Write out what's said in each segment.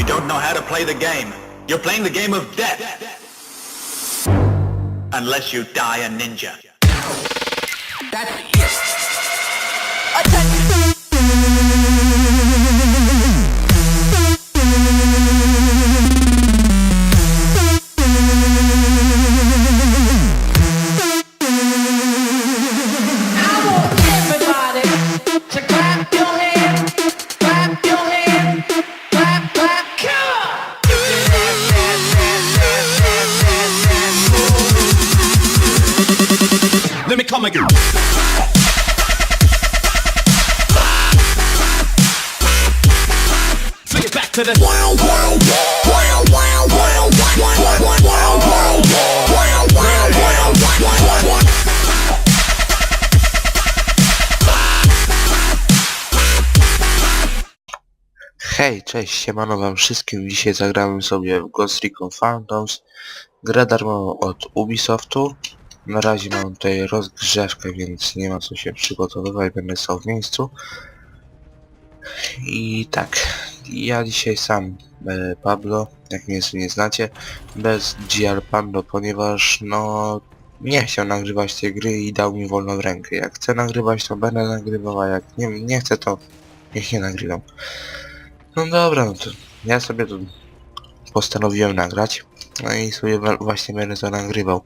You don't know how to play the game. You're playing the game of death. Unless you die a ninja. That's it. It back to the. Hej, cześć, siemano wam wszystkim. Dzisiaj zagramy sobie w Ghost Recon Phantoms. Grę darmową od Ubisoftu. Na razie mam tutaj rozgrzewkę, więc nie ma co się przygotowywać, będę stał w miejscu. I tak, ja dzisiaj sam, e, Pablo, jak mnie nie znacie, bez GR Pando, ponieważ no nie chciał nagrywać tej gry i dał mi wolną rękę. Jak chcę nagrywać, to będę nagrywał, a jak nie, nie chcę, to niech nie nagrywam. No dobra, no to ja sobie to postanowiłem nagrać. No i sobie właśnie będę to nagrywał.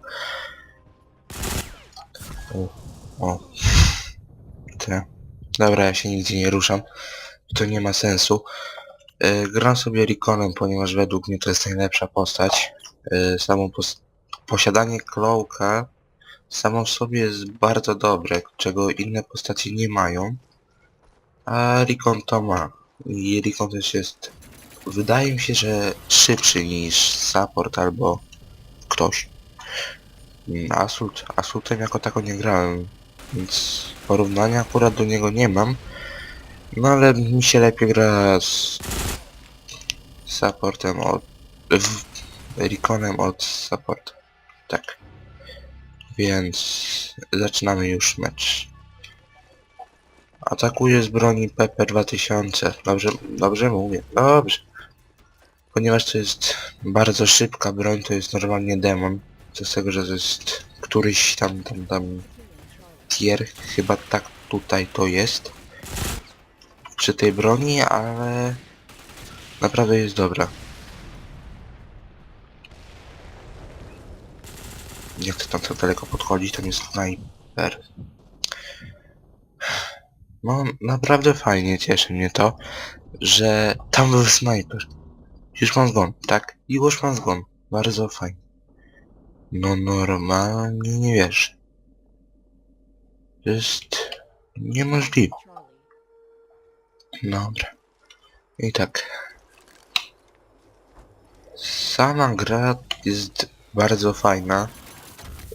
O. Te. Dobra, ja się nigdzie nie ruszam. To nie ma sensu. E, gram sobie Reconem, ponieważ według mnie to jest najlepsza postać. E, samo pos posiadanie Cloaka samo w sobie jest bardzo dobre, czego inne postacie nie mają. A Recon to ma. I Recon też jest... Wydaje mi się, że szybszy niż support albo ktoś. Mm, Asult, Asultem jako tako nie grałem, więc porównania akurat do niego nie mam. No ale mi się lepiej gra z supportem od... W, Reconem od support. Tak. Więc zaczynamy już mecz. Atakuje z broni PP2000. Dobrze, dobrze mówię. Dobrze. Ponieważ to jest bardzo szybka broń, to jest normalnie demon. Co z tego, że to jest któryś tam, tam, tam tier. Chyba tak tutaj to jest. Przy tej broni, ale naprawdę jest dobra. Nie chcę tam tak daleko podchodzić, tam jest sniper. No, naprawdę fajnie cieszy mnie to, że tam był snajper. Już mam zgon, tak? Już mam zgon. Bardzo fajnie. No normalnie nie wiesz. To jest niemożliwe. Dobra. I tak. Sama gra jest bardzo fajna.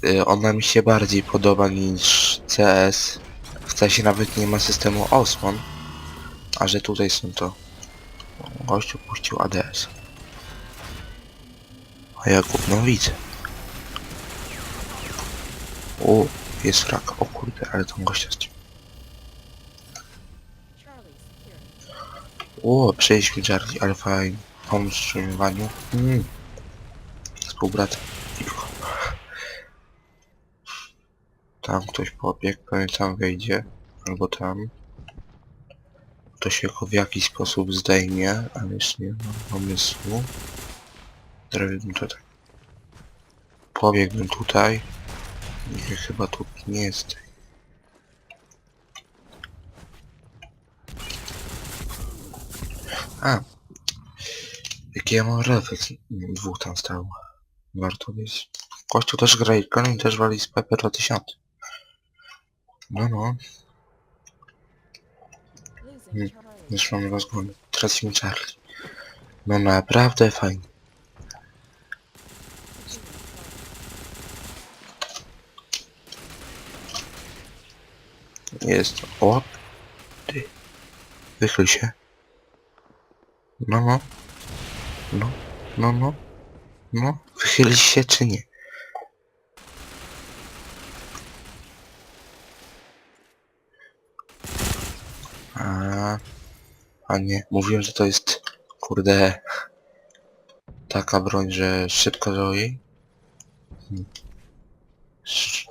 Y, Ona mi się bardziej podoba niż CS. W CS nawet nie ma systemu osłon. A że tutaj są to... Gościu puścił ADS. A ja gówno widzę. O, jest frak. O kurde, ale tam gościa z O, przejść mi Charlie, ale fajnie. Pomóc w strzeliwaniu. Mm. Współbrat. Tam ktoś pobiegł, pewnie tam wejdzie. Albo tam. To się go w jakiś sposób zdejmie, ale jeszcze nie mam pomysłu. Zrobiłbym to tak. Pobiegłbym tutaj. I chyba tu nie jest. A. Jaki ja mam refleks? Dwóch tam stało. Warto wiedzieć. Kościół też gra i Colin też wali z PP 2000. No no. Hmm. Już mamy rozgłony. Tracimy Charlie. No naprawdę fajnie. Jest. O! Ty. Wychyl się. No no. No. No no. No. Wychyli się czy nie? A, a nie. Mówiłem, że to jest kurde taka broń, że szybko roi? Hmm. Sz-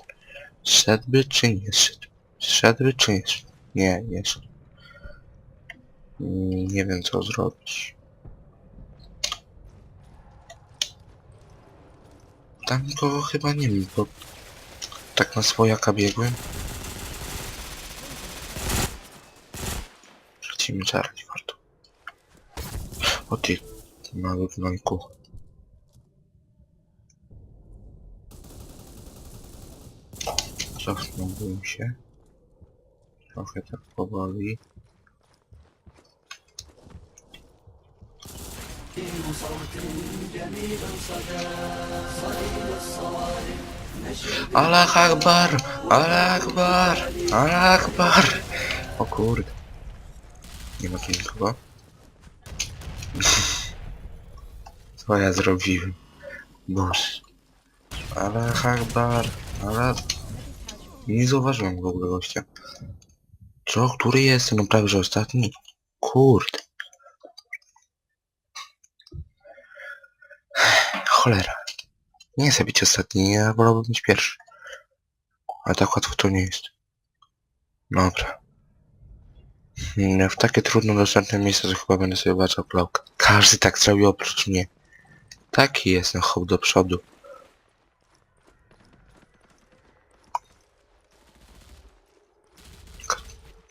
Szedłby czy nie szedł? Szedłby czy szedł? Nie, szedł. Mm, Nie wiem co zrobić. Tam nikogo chyba nie ma, bo tak na swojaka biegłem. Rzucimy czarni warto. O ty, mały gnojku. Cofnąłbym się. Trochę tak powoli. Allah Akbar! Allah Akbar! Allah Akbar! O kurde. Nie ma tu nikogo. Co ja zrobiłem? Boże. Allah Akbar! Allah... Nie zauważyłem w ogóle gościa. Co? Który jest? No prawie, że ostatni? Kurde. Cholera. Nie chcę być ostatni, ja wolałbym być pierwszy. Ale tak łatwo to nie jest. Dobra. Hmm, W takie trudno dostępne miejsce to chyba będę sobie baczał plałkę. Każdy tak zrobił oprócz mnie. Taki jestem hop do przodu.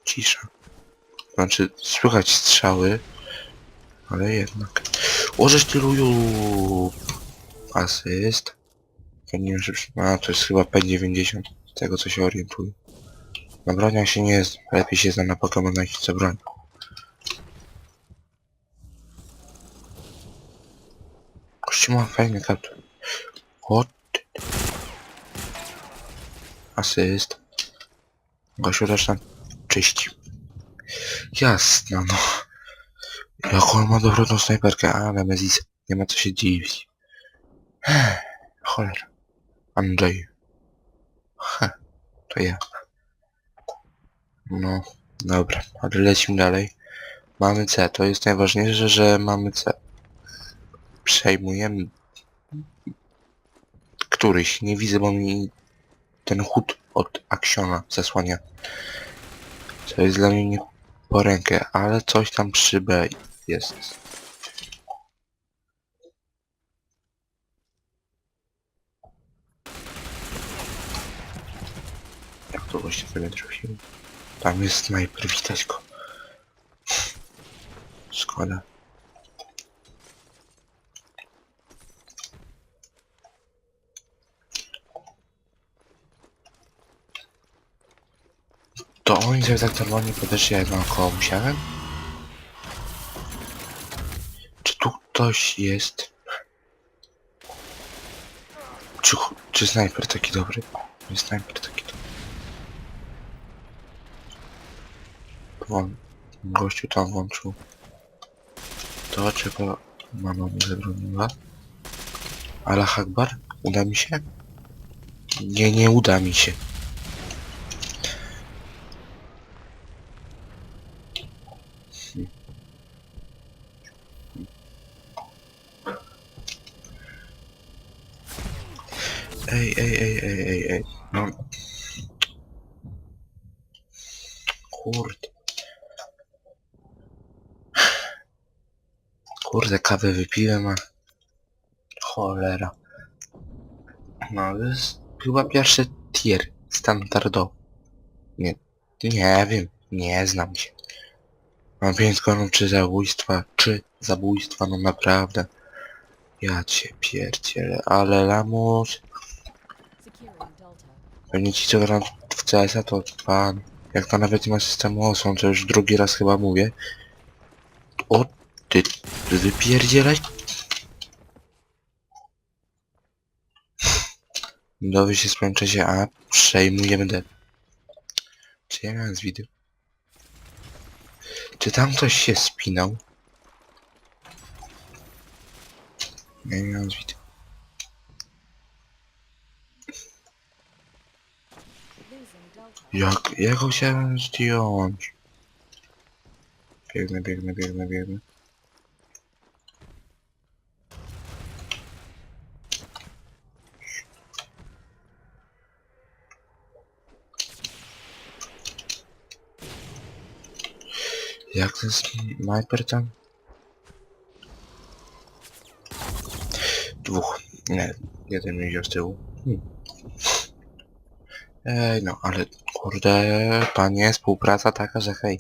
Cisza. Znaczy, słychać strzały, ale jednak. Łożeś tyluju! Asyst. Ja nie. A, to jest chyba P90. Z tego, co się orientuję. Na broniach się nie znam. Lepiej się znam na Pokemonach i co broń. Kości ma fajny kaptur. What? Asyst. Gościu też tam czyści. Jasno, no. Jaką on ma dobrą snajperkę, ale Mezis. Nie ma co się dziwić. Cholera. Andrzej. Ha, to ja. No, dobra, ale lecimy dalej. Mamy C, to jest najważniejsze, że mamy C. Przejmujemy któryś, nie widzę, bo mi ten chód od Aksiona zasłania. Co jest dla mnie nie po rękę, ale coś tam przy B jest. Jak to właśnie sobie trafiłem? Tam jest snajper, widać go. Szkoda. Sobie tak normalnie podeszli, jak naokoło musiałem? Czy tu ktoś jest? Czy, czy snajper taki dobry? Nie snajper taki dobry. Włą- Gościu tam włączył. To czego mama mu zabroniła. Allah Akbar? Uda mi się? Nie, nie uda mi się. Ej, ej, ej, ej, ej, ej. No. Kurde. Kurde, kawę wypiłem, a... Cholera. No, to jest chyba pierwszy tier. Standardowy. Nie, nie wiem. Nie znam się. Mam pięć konów, czy zabójstwa, czy zabójstwa, no naprawdę. Ja cię pierdzielę, ale lamus... Pewnie ci co gram w CS-a to pan. Jak to nawet nie ma systemu osłon, to już drugi raz chyba mówię. O ty, ty wypierdzielać? Dowie się skończy się, a przejmujemy D. Czy ja miałem z wideo? Czy tam ktoś się spinał? Nie miałem z wideo. Losing Delta. Jak, jak go chciałem zdjąć? Biegnę, biegnę, biegnę, biegnę. Jak ten snajper tam? Dwóch. Nie, jeden mi wziął z tyłu. Hmm. Ej, no ale kurde, panie, współpraca taka, że hej.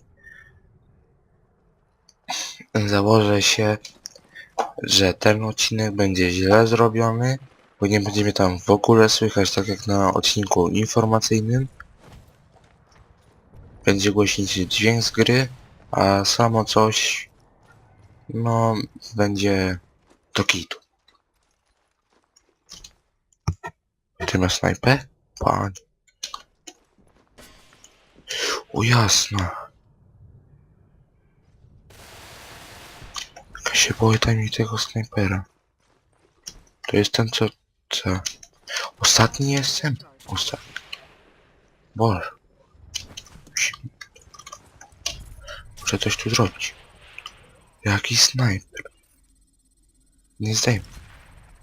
Założę się, że ten odcinek będzie źle zrobiony, bo nie będzie mnie tam w ogóle słychać, tak jak na odcinku informacyjnym. Będzie głośnić dźwięk z gry, a samo coś, no, będzie do kitu. Ty masz snajpę? Pan. O jasno. Ja się boję mi tego snajpera. To jest ten co... co? Ostatni jestem? Ostatni. Boże. Muszę coś tu zrobić. Jaki snajper. Nie zdejmę.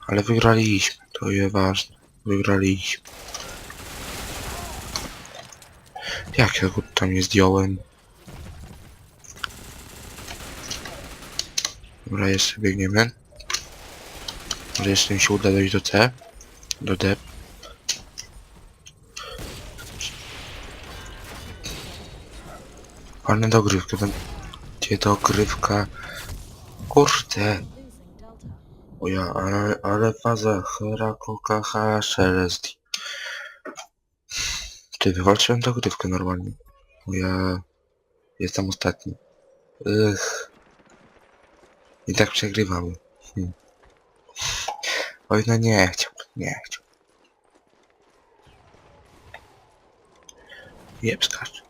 Ale wygraliśmy. To jest ważne. Wygraliśmy. Jak ja go tam nie zdjąłem? Dobra, jeszcze biegniemy. Może jeszcze mi się uda dojść do C. Do D. Ale dogrywka, tam... Gdzie dogrywka? Kurde! Losing Delta. O ja, ale, ale faza Herako KH Szelest. Ty wywalczyłem dogrywkę normalnie. Ja... Jestem ostatni. I tak przegrywamy. Hm. Oj no nie chciałbym, nie chciałbym. Jeb skacz.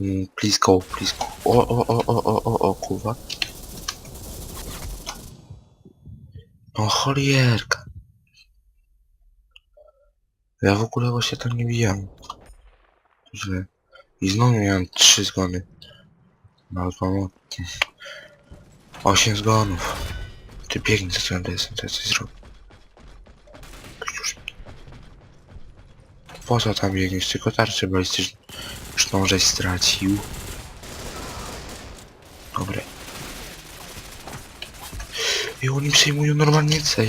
Mm, please. O, o, o, o, o, o, o, kurwa. O, cholierka. Ja w ogóle właśnie tam nie widziałem. Źle. I znowu miałem trzy zgony. No, mam osiem zgonów. Ty biegnij za tym desem, to ja coś zrobię. Już. Po co tam biegniesz? Tylko tarczę balistyczną. Już tą żeś stracił. Dobre. I oni przejmują normalnie C.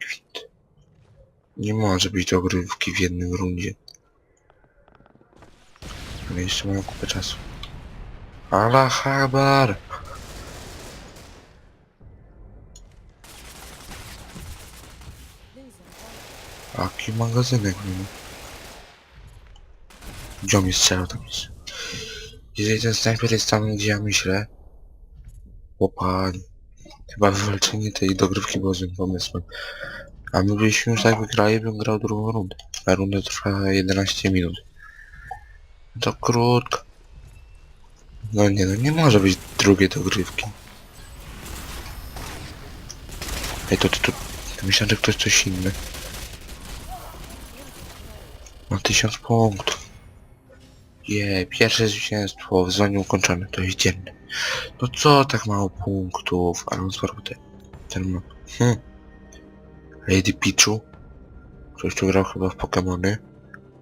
Kwit. Nie może być dogrywki w jednym rundzie. Ale jeszcze mają kupę czasu. Allah Akbar! Jaki magazynek nie Gdzie on mnie strzelał tam jest? Jeżeli ten snajper jest tam, gdzie ja myślę... Łopanie. Chyba wywalczenie tej dogrywki było złym pomysłem. A my byliśmy już tak wygrali, bym grał drugą rundę. A runda trwa 11 minut. To krótko. No nie, no nie może być drugiej dogrywki. Ej, to ty tu... Myślałem, że ktoś coś inny. Ma tysiąc punktów. Je, pierwsze zwycięstwo w zonie ukończone, to jest dzienne. No co tak mało punktów, ale on sparł te, ten ma. Hm. Lady Pichu. Ktoś tu grał chyba w Pokemony.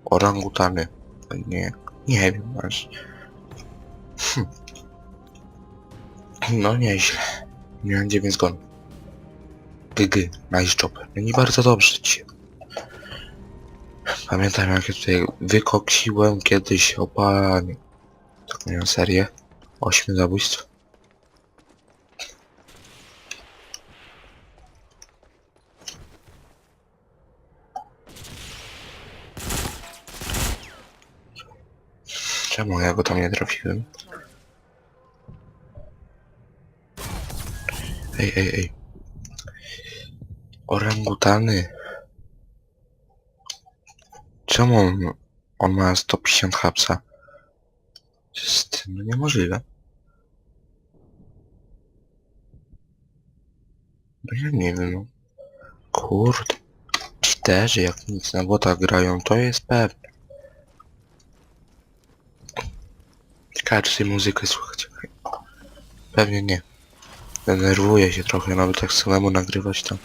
Orangutany. Nie, nie wiem, aż. Hm. No nieźle. Miałem 9 zgon. GG, nice job. No nie bardzo dobrze ci Pamiętam jak ja tutaj wykoksiłem kiedyś o panie. Taką miałem serię. Ośmiu zabójstw. Czemu ja go tam nie trafiłem? Ej, ej, ej. Orangutany. Czemu on, on ma 150 hapsa? To jest no niemożliwe. No ja nie wiem, no. Kurde. Czterzy jak nic na bota grają, to jest pewne. Ciekawe czy tej muzykę słychać. Pewnie nie. Denerwuję się trochę, nawet tak samemu nagrywać tam.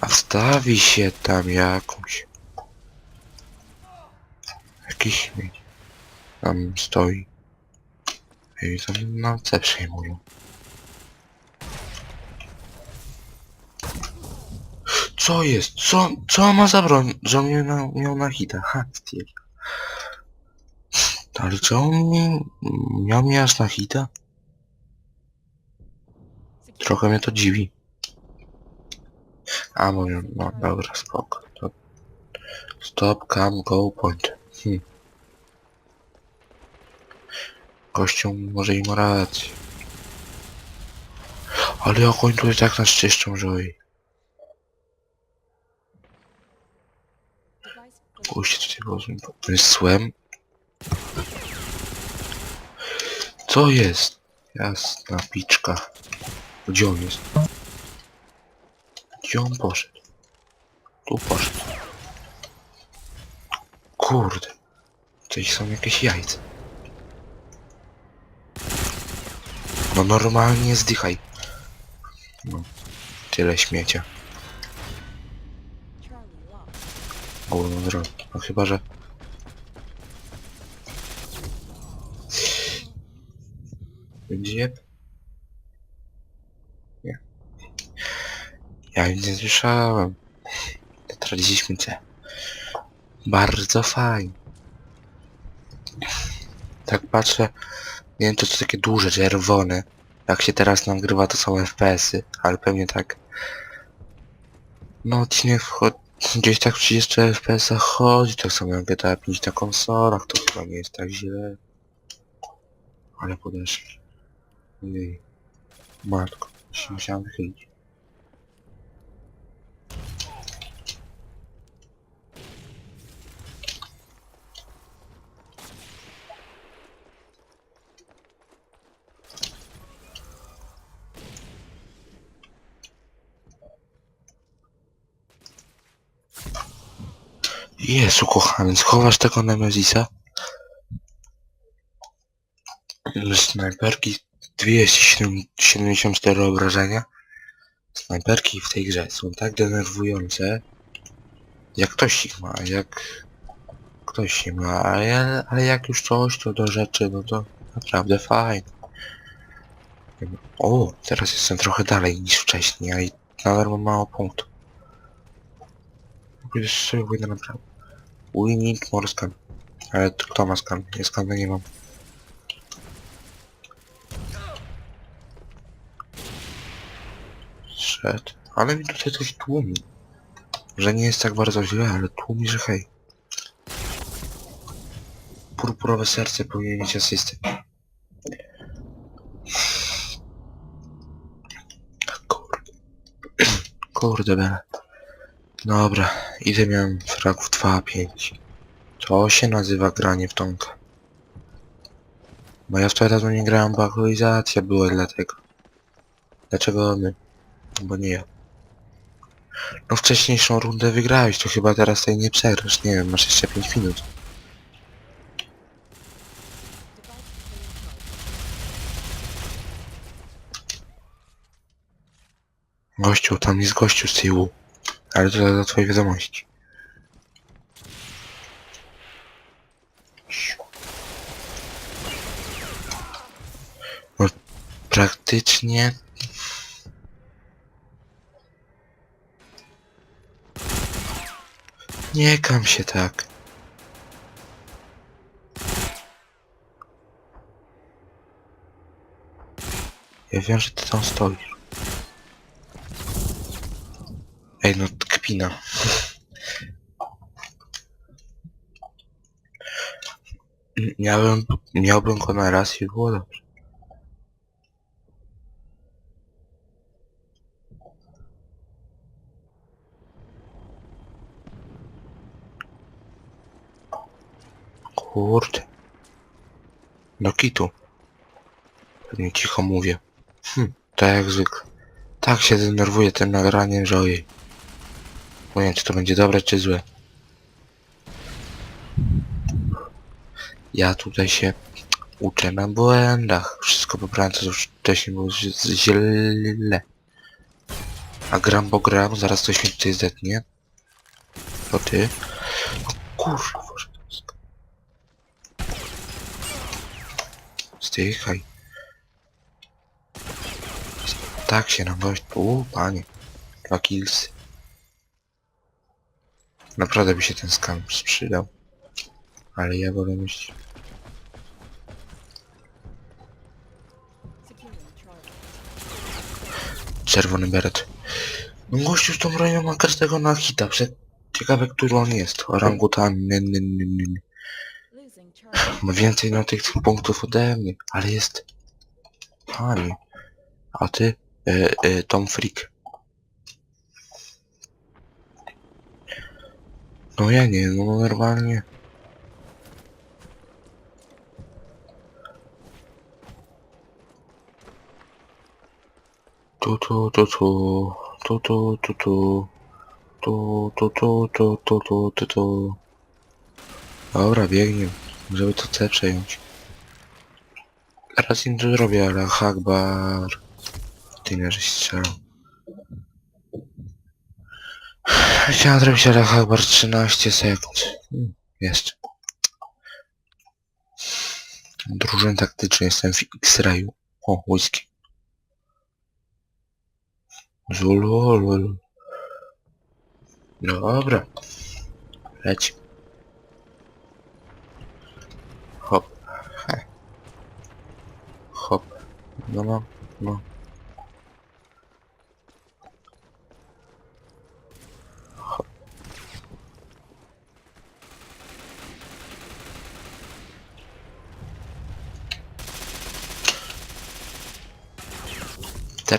A wstawi się tam jakąś. Jakiś śmieć. Tam stoi. I tam na C przejmują. Co jest? Co, co ma za broń? Że miał na, miał na hita. Ha, stwierdził. Ale czy on mi, miał mnie aż na hita? Trochę mnie to dziwi. A, bo no dobra, spoko. To... Stop, cam, go, point. Hm. Gościu może i ma rację. Ale oni tutaj tak nas czyszczą, że oj. Pójście tutaj było złym pomysłem. Co jest? Jasna piczka. Gdzie on jest? Gdzie on poszedł? Tu poszedł. Kurde. Tutaj są jakieś jajca. No normalnie zdychaj. No. Tyle śmiecia. Główną drogą. No chyba, że... Gdzie? Nie. Ja nie słyszałem. Traciliśmy cię. Bardzo fajnie. Tak patrzę, nie wiem to co takie duże, czerwone. Jak się teraz nagrywa to są FPS-y, ale pewnie tak. No odcinek wchodzi gdzieś tak w 30 FPS chodzi, tak samo jak GTA 5 na konsolach, to chyba nie jest tak źle. Ale podeszli. Ojej. Matko, się musiałem wychylić. Jezu kochany, schowasz tego Nemezisa? Snajperki 274 obrażenia. Snajperki w tej grze są tak denerwujące. Jak ktoś ich ma, jak ktoś ich ma, ale, ale jak już coś to do rzeczy, no to naprawdę fajnie. O, teraz jestem trochę dalej niż wcześniej, a i nadal mam mało punktów. Już sobie pójdę. We need more scan. Ale to kto ma scan? Ja skana nie mam. Szedł. Ale mi tutaj coś tłumi. Że nie jest tak bardzo źle, ale tłumi, że hej. Purpurowe serce powinien mieć asystę. Kurde. Kurde bele. Dobra, idę miałem fragów 2-5. To się nazywa granie w tonkę. Bo ja w to dawno nie grałem, bo aktualizacja była dlatego. Dlaczego my? Bo nie ja. No wcześniejszą rundę wygrałeś, to chyba teraz tej nie przegrasz. Nie wiem, masz jeszcze 5 minut. Gościu, tam jest gościu z tyłu. Ale to dla twojej wiadomości. No, praktycznie... Nie kam się tak. Ja wiem, że ty tam stoisz. Ej, no kpina. Miałem, miałbym go na raz i było dobrze. Kurde. Do kitu. Pewnie cicho mówię. Hm, tak jak zwykle. Tak się denerwuję tym nagraniem, że ojej. Nie wiem, czy to będzie dobre, czy złe. Ja tutaj się uczę na błędach. Wszystko pobrałem, co już wcześniej było źle. A gram bo gram, zaraz coś mi tutaj zetnie. To ty. O kurwa, Stychaj. Tak się nam gość. Uuu, panie. Dwa kills. Naprawdę by się ten skam sprzydał. Ale ja. Securing Charlie. Czerwony beret. Gościu z tą bronią ma każdego na hita. Prze... Ciekawe, który on jest. Orangutan. ny, ny, ny, ny, ny. Losing Charlie. Ma więcej na tych punktów ode mnie, ale jest... Panie. A ty? E, e, Tom Freak. No ja nie, no normalnie. Tu tu tu tu tu tu tu tu tu tu tu tu tu tu tu tu Dobra, biegnie, żeby to C przejąć. Teraz im to zrobię, ale Hakbar. Ty nie, żeś strzelał. Chciałem zrobić ale Hakbar 13 sekund. Hmm, Jeszcze. Drużyn taktyczny, jestem w X-Rayu. O, whisky. Zulu, lulu. Dobra. Leć. Hop. Hop. No, no, no. Hop. Te...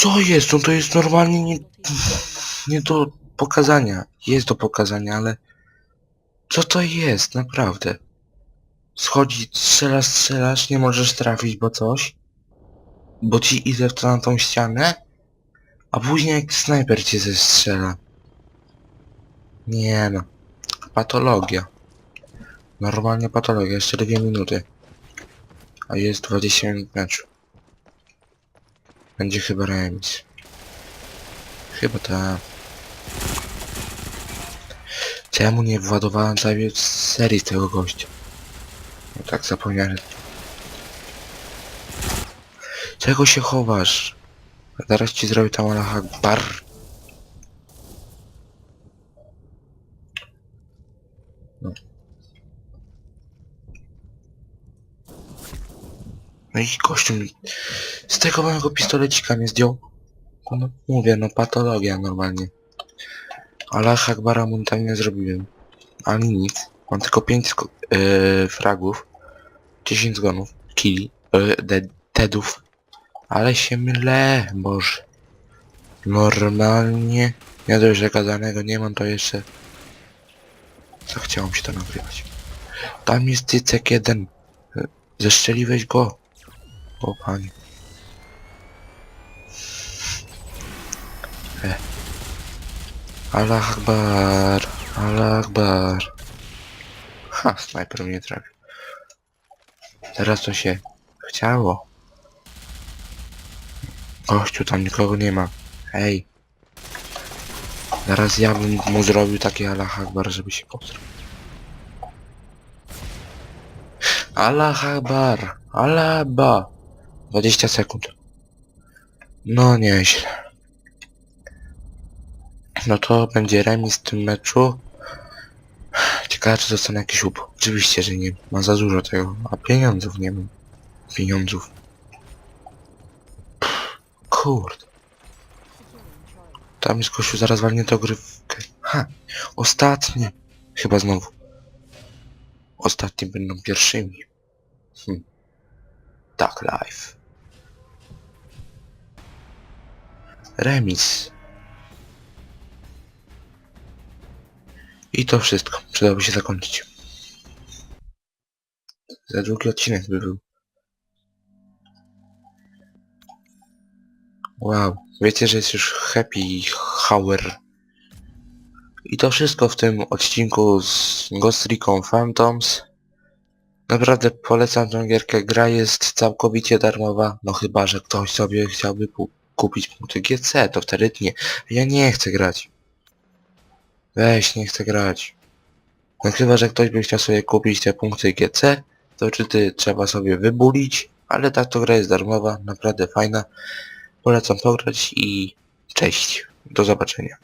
Co jest? No to jest normalnie nie, nie do pokazania. Jest do pokazania, ale... Co to jest? Naprawdę. Schodzi, strzelasz, strzelasz, nie możesz trafić, bo coś. Bo ci idę w to na tą ścianę. A później jak snajper cię zestrzela. Nie no. Patologia. Normalnie patologia. Jeszcze dwie minuty. A jest 20 minut meczu. Będzie chyba remis. Chyba tak. Czemu nie władowałem całej serii tego gościa? No tak zapomniałem. Czego się chowasz? Zaraz ci zrobię tam Allah Akbar. No. No i gościu mi z tego małego pistolecika mnie zdjął. No mówię, no patologia normalnie. Allah Akbara mu tam nie zrobiłem. Ani nic. Mam tylko 5 yy, fragów. 10 zgonów. Killi. Yy, de deadów. Ale się mylę, boże. Normalnie. Ja dość, że gadanego nie mam, to jeszcze... Zachciało się to nagrywać. Tam jest cycek jeden. Y, Zeszczeliłeś go. O panie. E. Allah Akbar. Allah Akbar. Ha, snajper mnie trafił. Teraz to się chciało. Gościu, tam nikogo nie ma. Hej. Zaraz ja bym mu zrobił taki Allah Akbar, żeby się posrał. Allah Akbar. Allah Akbar. 20 sekund. No nieźle. No to będzie remis w tym meczu. Ciekawe czy dostanę jakiś łup. Oczywiście, że nie. Ma za dużo tego. A pieniądzów nie mam. Pieniądzów. Kurde. Tam jest kościół, zaraz walnie to grywkę. Ha! Ostatnie! Chyba znowu. Ostatni będą pierwszymi. Hm. Tak, live. Remis. I to wszystko. Przydałoby się zakończyć. Za długi odcinek by był. Wow, wiecie, że jest już happy hour. I to wszystko w tym odcinku z Ghost Recon Phantoms. Naprawdę polecam tę gierkę, gra jest całkowicie darmowa, no chyba, że ktoś sobie chciałby kupić punkty GC, to wtedy nie. Ja nie chcę grać. Weź, nie chcę grać. No chyba, że ktoś by chciał sobie kupić te punkty GC To czyty trzeba sobie wybulić, ale tak to gra jest darmowa, naprawdę fajna. Polecam pograć i cześć. Do zobaczenia.